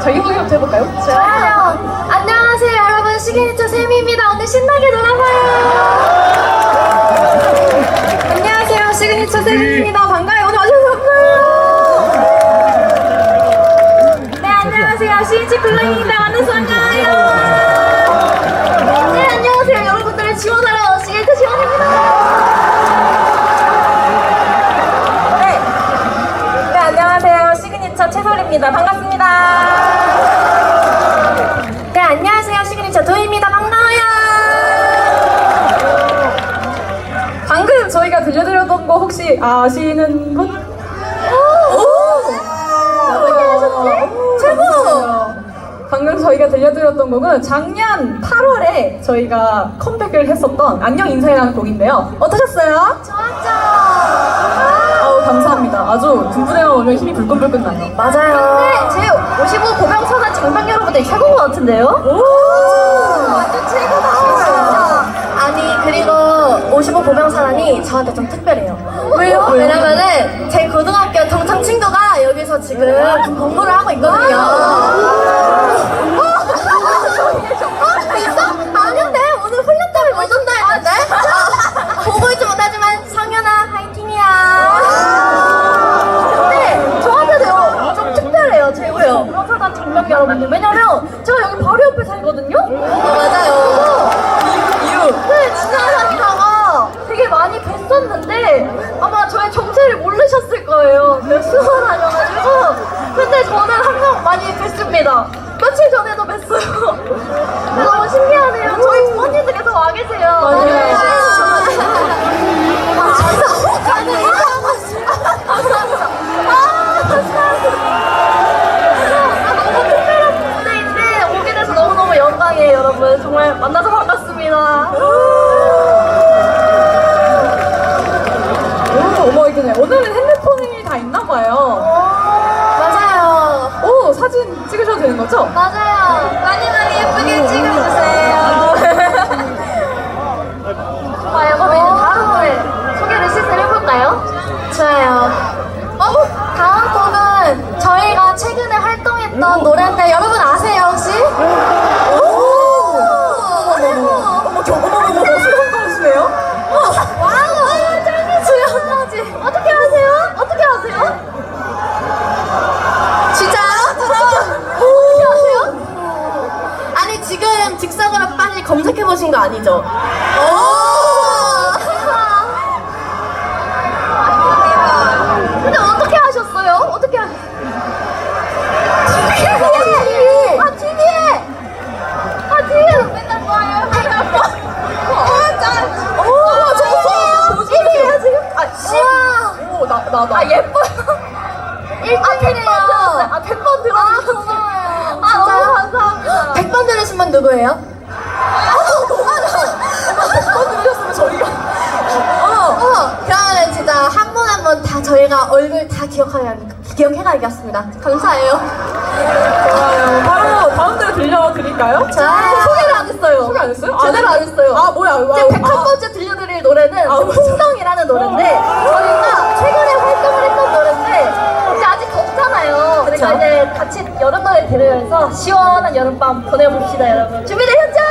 여러분 자기소개부터 해볼까요? 좋아요. 안녕하세요 여러분. 시그니처 쌤입니다. 오늘 신나게 놀아봐요. 안녕하세요. 시그니처 쌤입니다. 반가워요. 오늘 와주셔서 반가워요. 네 안녕하세요. 시그니처 블랙입니다. 만나서 반가워요. 네 안녕하세요. 여러분들을 지원하러 시그니처 지원입니다. 네. 네 안녕하세요. 시그니처 채솔입니다. 반갑습니다 혹시 아시는 분? 하셨지? 최고! 방금 저희가 들려드렸던 곡은 작년 8월에 저희가 컴백을 했었던 안녕 인사해라는 곡인데요. 어떠셨어요? 좋았죠 아우 감사합니다. 아주 둥근해가 오면 힘이 불끈불끈 나요. 맞아요 네, 제55 고병선한 장병 여러분들 최고인 것 같은데요? 완 55 고병사단이 저한테 좀 특별해요 왜요? 왜냐면은 제 고등학교 동창 친구가 여기서 지금 공부를 하고 있거든요 어? 있어? 아닌데 오늘 훈련 때문에 못 온다 했는데 아, 보고 있지 못하지만 성현아 화이팅이야 근데 저한테도 좀 특별해요 최고요 고병사단 장병 여러분들 왜냐면 제가 여기 바로 옆에 살거든요 맞아요 이유 네 지나다니다가 되게 많이 아마 저의 정체를 모르셨을 거예요. 제가 수원 다녀가지고. 근데 저는 항상 많이 뵀습니다. 며칠 전에도 뵀어요. 너무 신기하네요. 저희 부모님들께서 와 계세요. 맞아요. 정말 만나서 이게 오늘은 핸드폰이 다 있나 봐요. 맞아요 오 사진 찍으셔도 되는 거죠? 맞아요 많이 啊那种 기억해가겠습니다. 감사해요. 좋아요. 바로 다음 노래 들려드릴까요? 자, 소개를 안 했어요. 소개 안 했어요? 제대로 아, 안 했어요. 아 뭐야? 이제 101번째 들려드릴 노래는 아, 지금 맞아. 풍덩이라는 노래인데 저희가 최근에 활동을 했던 노래인데 이제 아직 덥잖아요. 그러니까 그쵸? 이제 같이 여름 노래 들으면서 시원한 여름밤 보내봅시다 여러분. 준비되셨죠?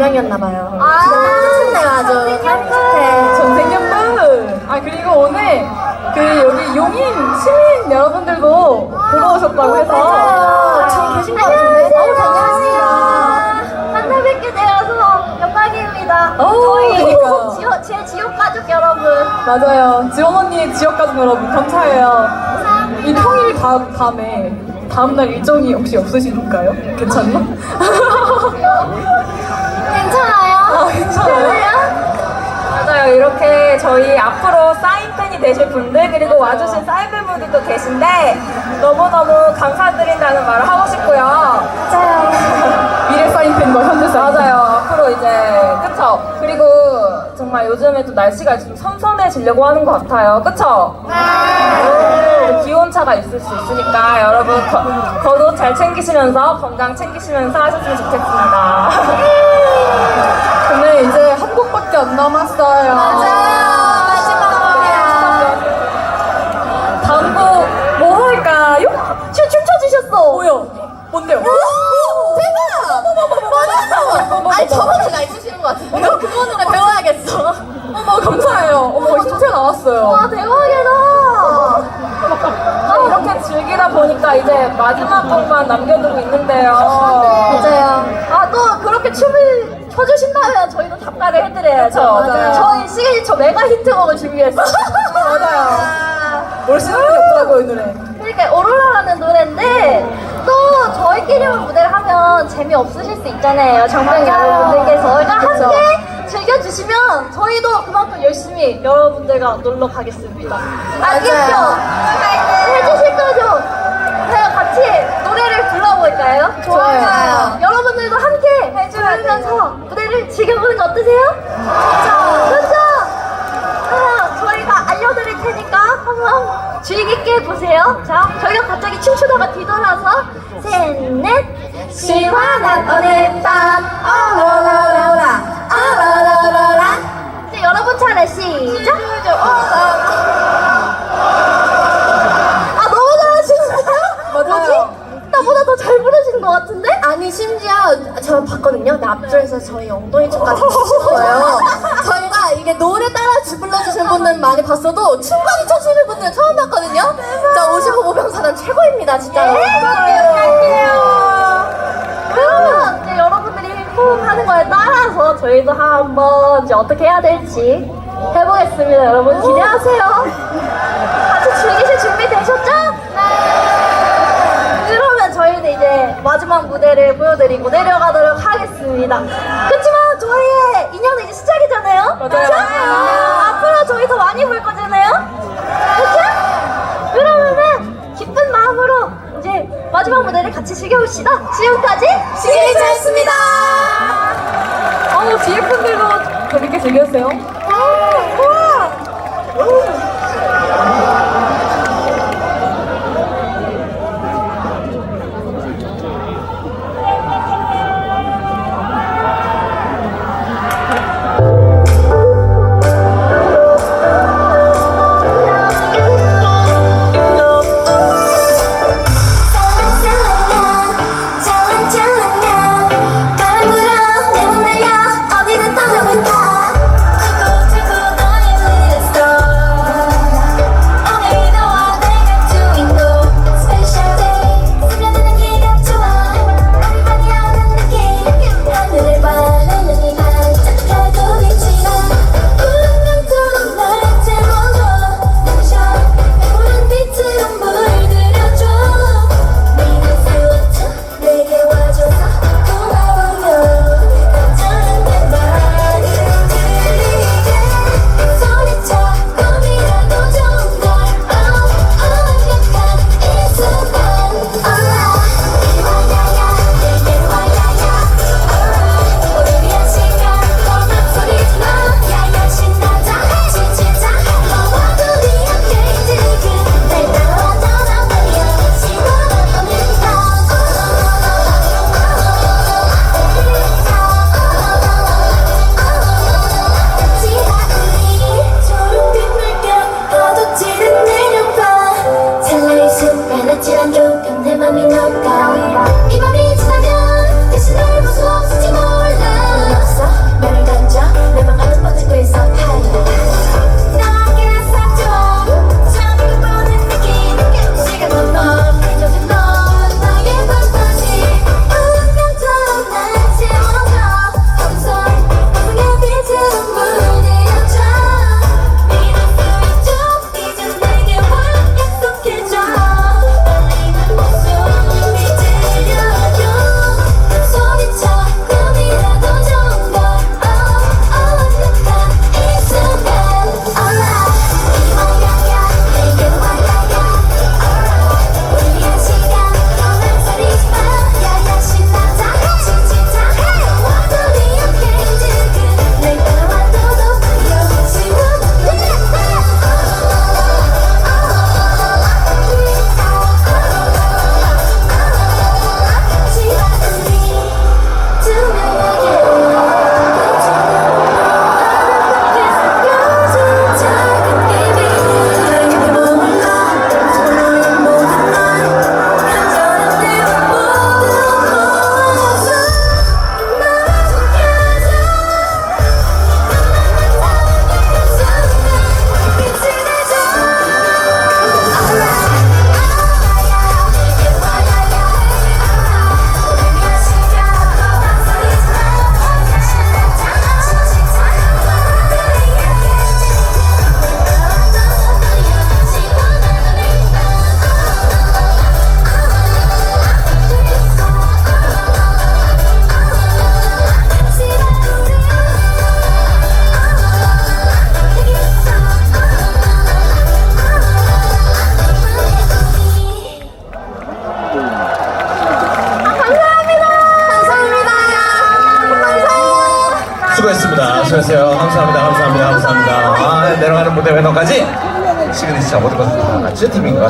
운명이었나봐요 아 진짜 아주 따뜻해 전생연분! 아, 그리고 오늘 그 여기 용인 시민 여러분들도 보러 오셨다고 해서. 맞아요. 저기 계신 것 같은데? 안녕하세요. 만나 뵙게 되어서 영광입니다. 오, 저희 그러니까요. 지옥, 제 지옥 가족 여러분. 맞아요. 지원 언니의 지역가족 여러분, 감사해요. 이 평일 밤, 밤에 다음날 일정이 혹시 없으신가요? 괜찮나? 괜찮아요? 맞아요. 이렇게 저희 앞으로 사인팬이 되실 분들 그리고 와주신 사인팬 분들도 계신데 너무너무 감사드린다는 말을 하고 싶고요. 맞아요. 미래 사인팬과 현재 사인팬. 맞아요. 앞으로 이제 그쵸? 그리고 정말 요즘에 또 날씨가 좀 선선해지려고 하는 것 같아요. 그쵸? 또 기온차가 있을 수 있으니까 여러분 거, 겉옷 잘 챙기시면서 건강 챙기시면서 하셨으면 좋겠습니다. 근데 이제 한 곡밖에 안 남았어요. 마지막이야. 다음 곡뭐 할까요? 춤, 춤춰주셨어. 뭐요? 뭔데요? 대박! 맞았어! 아니, 저번에 나 있으시는 것 같은데. 그거는 배워야겠어. 어머 감사해요. 어머 힌트 나왔어요. 와, 대박이다. 아, 이렇게 즐기다 보니까 이제 마지막 곡만 남겨두고 있는데요. 맞아요. 아, 또 그렇게 춤을 춰주신다면 저희도 답가를 해드려야죠. 그쵸, 맞아요. 저희 시그니처 메가 히트곡을 준비했어요. 맞아요. 모르시는 분이 없더라고요 이 노래. 그러니까 오로라라는 노래인데 또 저희끼리만 무대를 하면 재미없으실 수 있잖아요. 정말 여러분들께서. 그러니까 그쵸. 함께 즐겨주시면 저희도 그만큼 열심히 여러분들과 놀러 가겠습니다. 알겠죠? 해주실 거죠? 불러볼까요? 좋아요. 여러분들도 함께 해주면서 무대를 즐겨보는 거 어떠세요? 그렇죠. 그렇죠. 아, 저희가 알려드릴 테니까 한번 주의 깊게 보세요. 자, 저희가 갑자기 춤추다가 뒤돌아서 셋, 넷. 시원한 오늘 밤 아니 심지어 저 봤거든요. 나 앞줄에서 저희 엉덩이 쪽까지 치신 거예요. 저희가 이게 노래 따라 불러주시는 분들은 많이 봤어도 춤까지 춰주시는 분들은 처음 봤거든요. 진짜 55병사단 최고입니다, 진짜로. 그러면 이제 여러분들이 호흡하는 거에 따라서 저희도 한번 이제 어떻게 해야 될지 해보겠습니다. 여러분 기대하세요. 같이 즐기실 준비 되셨죠? 마지막 무대를 보여드리고 내려가도록 하겠습니다. 그렇지만 저희의 인연은 이제 시작이잖아요. 맞아요. 그쵸? 앞으로 저희 더 많이 볼 거잖아요. 그렇죠? 그러면은 기쁜 마음으로 이제 마지막 무대를 같이 즐겨봅시다. 지금까지 시리즈였습니다. 어 뒤에 분들도 재밌게 즐겼어요.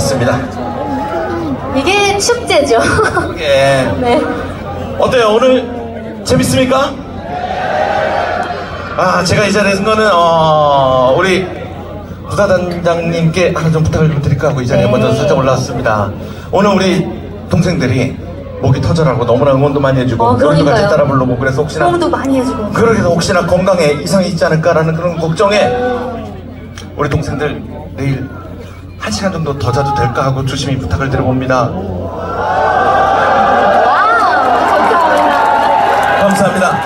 같습니다. 이게 축제죠. 예. 네. 어때요? 오늘 재밌습니까? 아, 제가 이 자리에 선 거는, 어, 우리 부사단장님께 하나 좀 부탁을 좀 드릴까 하고 이 자리에 네. 먼저 살짝 올라왔습니다. 오늘 우리 동생들이 목이 터져라고 너무나 응원도 많이 해주고, 어, 노래도 같이 그러니까요. 따라 부르고, 그래서 혹시나, 호응도 많이 해주고. 그러게 해서 혹시나 건강에 이상이 있지 않을까라는 그런 걱정에 우리 동생들 내일 한 시간 정도 더 자도 될까 하고 조심히 부탁을 드려봅니다. 감사합니다.